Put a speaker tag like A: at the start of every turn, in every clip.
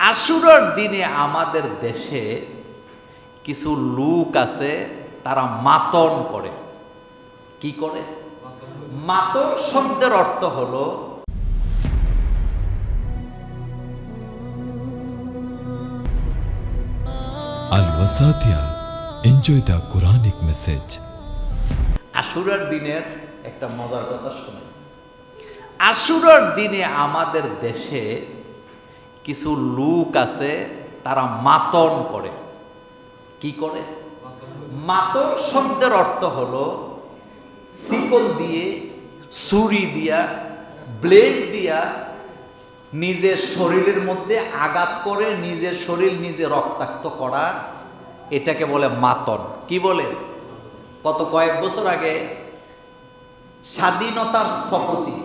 A: আশুরার দিনে আমাদের দেশে কিছু লোক আছে তারা মাতন করে কি করে মাতন শব্দের অর্থ হলো
B: Al Wasatia. Enjoy the Quranic message.
A: আশুরার দিনের একটা মজার কথা শুনে আশুরার দিনে আমাদের দেশে কিছু লোক আছে, তারা মাতন করে। কি করে? মাতন শব্দের অর্থ হলো শিকল দিয়ে, ছুরি দিয়া, ব্লেড দিয়া নিজের শরীরের মধ্যে আঘাত করে, নিজের শরীর নিজে রক্তাক্ত করা, এটাকে বলে মাতন। কি বলে? গত কয়েক বছর আগে স্বাধীনতার স্থপতি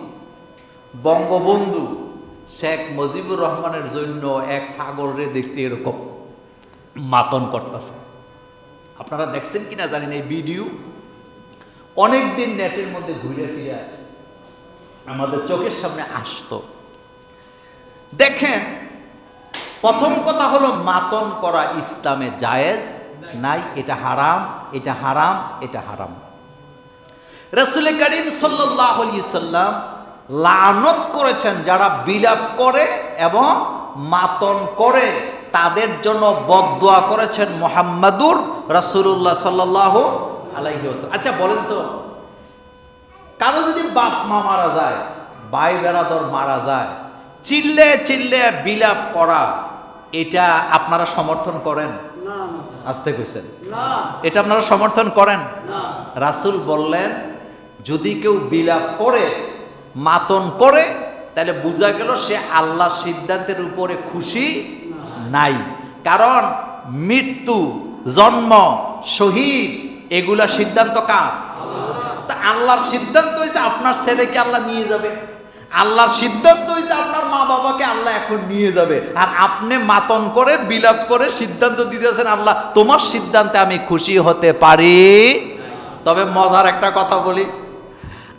A: বঙ্গবন্ধু শেখ মুজিবুর রহমানের জন্য এক পাগলরে দেখছি এরকম। মাতন করতেছে। আপনারা দেখছেন কিনা জানেন এই ভিডিও? অনেক দিন নেটের মধ্যে ঘুরে ফিরে আমাদের চোখের সামনে আসতো। দেখেন, প্রথম কথা হলো মাতন করা ইসলামে জায়েজ? নাই, এটা হারাম এটা হারাম এটা হারাম। রসুল করিম সাল্লাহ সাল্লাম লানত করেছেন যারা বিলাপ করে এবং মাতন করে তাদের জন্য বদদোয়া করেছেন মোহাম্মদুর রসুল্লাহ সাল্লাহ আলাইহি। আচ্ছা বলেন তো কারও যদি বাপ মা মারা যায় ভাই বেড়াদর মারা যায় চিল্লে চিল্লে বিলাপ করা এটা আপনারা সমর্থন করেন? আসতে কইছেন। এটা আপনারা সমর্থন করেন? রাসূল বললেন যদি কেউ বিলাপ করে মাতন করে, তাহলে বোঝা গেল সে আল্লাহর সিদ্ধান্তের উপরে খুশি নাই। কারণ মৃত্যু, জন্ম, শহীদ, এগুলা সিদ্ধান্ত কার? তা আল্লাহর সিদ্ধান্ত হয়েছে আপনার ছেলেকে আল্লাহ নিয়ে যাবে। আল্লাহর সিদ্ধান্ত হয়েছে আপনার মা বাবাকে আল্লাহ এখন নিয়ে যাবে। আর আপনি মাতন করে, বিলাপ করে সিদ্ধান্ত দিতেছেন, আল্লাহ তোমার সিদ্ধান্তে আমি খুশি হতে পারি। তবে মজার একটা কথা বলি,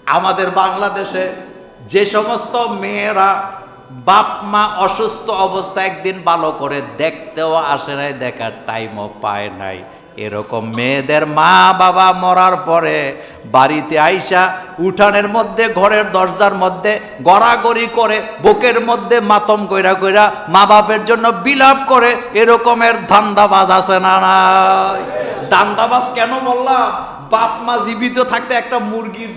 A: আমাদের বাংলাদেশে যে সমস্ত মেয়েরা বাপ, মা অসুস্থ অবস্থা একদিন ভালো করে দেখতেও আসে নাই, দেখার টাইমও পায় নাই। এরকম মেয়েদের মা বাবা মরার পরে বাড়িতে আইসা উঠানের মধ্যে, ঘরের দরজার মধ্যে গড়াগড়ি করে, বুকের মধ্যে মাতম কইরা কইরা মা বাপের জন্য বিলাপ করে, এরকমের ধান্দাবাজ আছে না না দান্দাবাজ কেন বললাম? বাপ, মা জীবিত থাকতে একটা মুরগির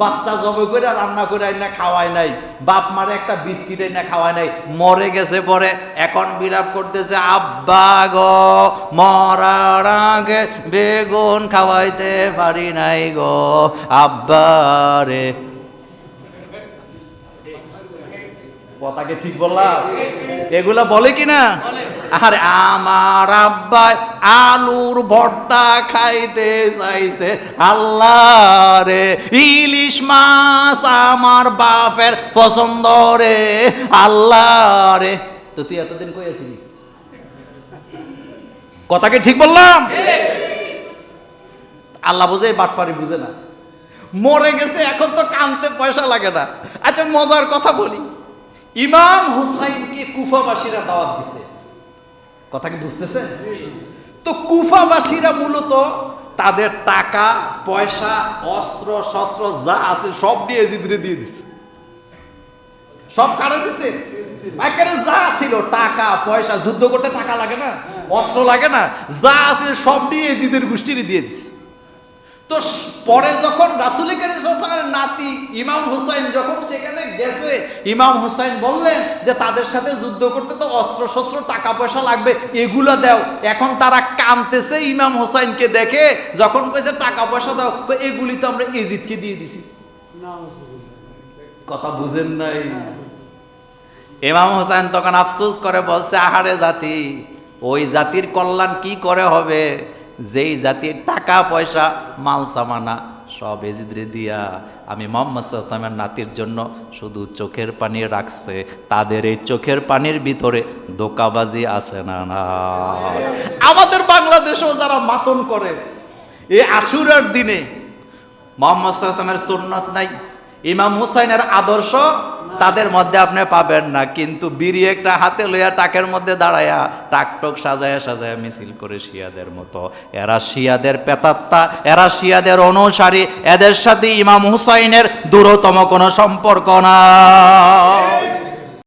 A: বাচ্চা জবে করে রান্না করে না খাওয়ায় নাই। বাপ মারে একটা বিস্কিট না খাওয়ায় নাই। মরে গেছে পরে, এখন বিলাপ করতেছে, আব্বা গো, মরার আগে বেগুন খাওয়াইতে পারি নাই গো, আব্বা রে। কথাকে ঠিক বললাম? এগুলা বলে কি না আরে আমার আব্বাই আলুর ভর্তা খাইতে চাইছে। আল্লাহ রে ইলিশ মাছ আমার বাপের পছন্দ রে। আল্লাহ রে তো তুই এতদিন কই আছিলি? কথাকে ঠিক বললাম? আল্লাহ বুঝে বাটপারি বুঝে না। মরে গেছে, এখন তো কানতে পয়সা লাগে না। আচ্ছা মজার কথা বলি। ইমাম হুসাইনকে কুফাবাসীরা দাওয়াত দিছে। কথা কি বুঝতেছেন তো কুফাবাসীরা মূলত তাদের টাকা, পয়সা, অস্ত্র, শস্ত্র যা আছে সব নিয়ে এজিদরে দিয়ে দিচ্ছে সব কারে দিচ্ছে একেবারে যা ছিল, টাকা, পয়সা, যুদ্ধ করতে টাকা লাগে না, অস্ত্র লাগে না, যা আছে সব নিয়ে এজিদের গোষ্ঠীর দিয়ে দিছে। তো পরে যখন রাসুল করিমের নাতি ইমাম হুসাইন যখন সেখানে গেছে, ইমাম হুসাইন বললেন যে, তাদের সাথে যুদ্ধ করতে তো অস্ত্র শস্ত্র টাকা পয়সা লাগবে, এগুলো দাও। এখন তারা কানতেছে ইমাম হুসাইনকে দেখে, যখন কইছে টাকা পয়সা দাও এগুলি তো আমরা এজিদকে দিয়ে দিছি। কথা বুঝেন নাই? ইমাম হোসেন তখন আফসোস করে বলছে, আহারে জাতি, ওই জাতির কল্যাণ কি করে হবে? যেই জাতির টাকা, পয়সা, মাল, সামানা সব এজিদরে দিয়া আমি মোহাম্মদ ইসলামের নাতির জন্য শুধু চোখের পানি রাখছে। তাদের এই চোখের পানির ভিতরে দোকাবাজি আছে না না? আমাদের বাংলাদেশেও যারা মাতন করে, এই আশুরার দিনে মোহাম্মদ ইসলামের সুন্নত নাই, ইমাম হুসাইনের আদর্শ তাদের মধ্যে আপনি পাবেন না, কিন্তু বিড়ি একটা হাতে লইয়া টাকের মধ্যে দাঁড়ায়া টাক টক সাজায়া সাজায়া মিছিল করে শিয়াদের মতো। এরা শিয়াদের পেতাত্তা, এরা শিয়াদের অনুসারী, এদের সাথে ইমাম হুসাইনের দূরতম কোনো সম্পর্ক না